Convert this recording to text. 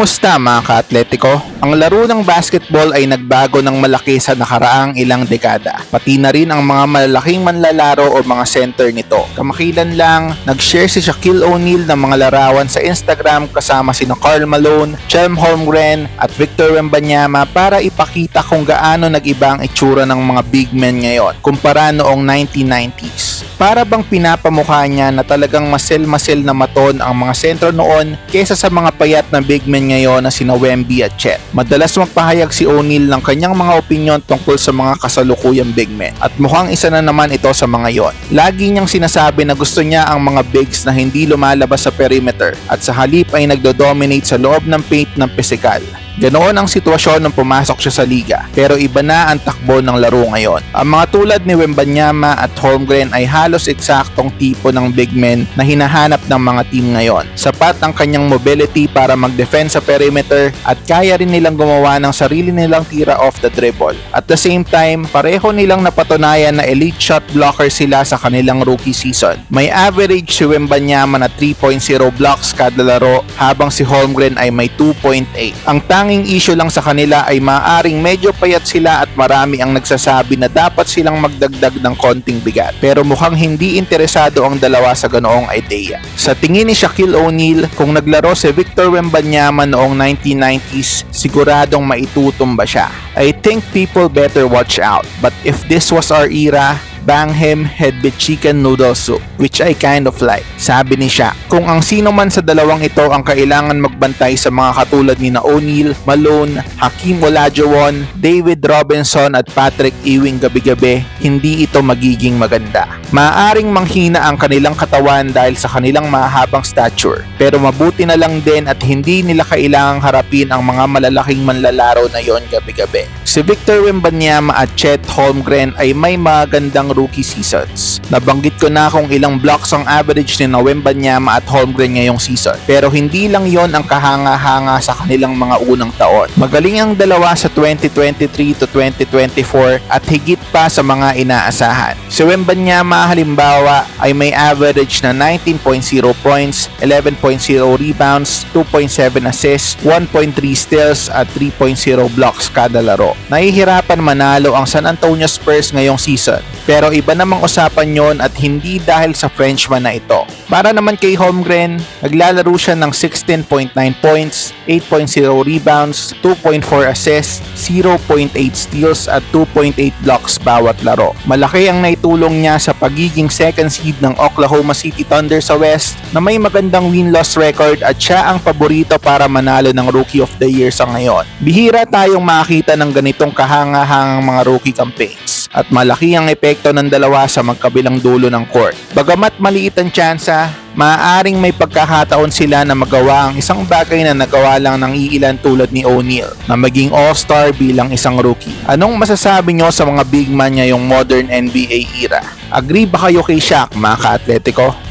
Kumusta mga ka-atletiko? Ang laro ng basketball ay nagbago ng malaki sa nakaraang ilang dekada. Pati na rin ang mga malalaking manlalaro o mga center nito. Kamakilan lang, nag-share si Shaquille O'Neal ng mga larawan sa Instagram kasama sina Karl Malone, Chelm Holmgren at Victor Wembanyama para ipakita kung gaano nag-iba ang itsura ng mga big men ngayon kumpara noong 1990s. Para bang pinapamukha niya na talagang masel-masel na maton ang mga sentro noon kesa sa mga payat na big men ngayon na sina Wemby at Chet. Madalas magpahayag si O'Neal ng kanyang mga opinyon tungkol sa mga kasalukuyang big men at mukhang isa na naman ito sa mga yon. Lagi niyang sinasabi na gusto niya ang mga bigs na hindi lumalabas sa perimeter at sa halip ay nagdo-dominate sa loob ng paint ng pisikal. Ganoon ang sitwasyon nung pumasok siya sa liga, pero iba na ang takbo ng laro ngayon. Ang mga tulad ni Wembanyama at Holmgren ay halos eksaktong tipo ng big men na hinahanap ng mga team ngayon. Sapat ang kanyang mobility para mag-defend sa perimeter at kaya rin nilang gumawa ng sarili nilang tira off the dribble. At the same time, pareho nilang napatunayan na elite shot blocker sila sa kanilang rookie season. May average si Wembanyama na 3.0 blocks kada laro habang si Holmgren ay may 2.8. Ang tanging issue lang sa kanila ay maaring medyo payat sila at marami ang nagsasabi na dapat silang magdagdag ng konting bigat. Pero mukhang hindi interesado ang dalawa sa ganoong idea. Sa tingin ni Shaquille O'Neal, kung naglaro si Victor Wembanyama noong 1990s, siguradong maitutumba siya. I think people better watch out. But if this was our era, bang him head with chicken noodle soup, which I kind of like. Sabi ni siya, kung ang sino man sa dalawang ito ang kailangan magbantay sa mga katulad ni na O'Neal, Malone, Hakim Olajuwon, David Robinson at Patrick Ewing gabi-gabi, hindi ito magiging maganda. Maaring manghina ang kanilang katawan dahil sa kanilang mahabang stature, pero mabuti na lang din at hindi nila kailangang harapin ang mga malalaking manlalaro na yon gabi-gabi. Si Victor Wembanyama at Chet Holmgren ay may magandang rookie seasons. Nabanggit ko na kung ilang blocks ang average ni Wembanyama at Holmgren ngayong season. Pero hindi lang yon ang kahanga-hanga sa kanilang mga unang taon. Magaling ang dalawa sa 2023 to 2024 at higit pa sa mga inaasahan. Si Wembanyama halimbawa ay may average na 19.0 points, 11.0 rebounds, 2.7 assists, 1.3 steals at 3.0 blocks kada laro. Nahihirapan manalo ang San Antonio Spurs ngayong season pero iba namang usapan yon at hindi dahil sa Frenchman na ito. Para naman kay Holmgren, naglalaro siya ng 16.9 points, 8.0 rebounds, 2.4 assists, 0.8 steals at 2.8 blocks bawat laro. Malaki ang naitulong niya sa pagiging second seed ng Oklahoma City Thunder sa West na may magandang win-loss record at siya ang paborito para manalo ng Rookie of the Year sa ngayon. Bihira tayong makita ng ganitong kahanga-hangang mga rookie campaigns at malaki ang epekto ng dalawa sa magkabilang dulo ng court. Bagamat maliit ang tsansa, maaaring may pagkakataon sila na magawa ang isang bagay na nagawa lang ng iilan tulad ni O'Neal na maging all-star bilang isang rookie. Anong masasabi nyo sa mga big man ngayong modern NBA era? Agree ba kayo kay Shaq mga ka-atletiko?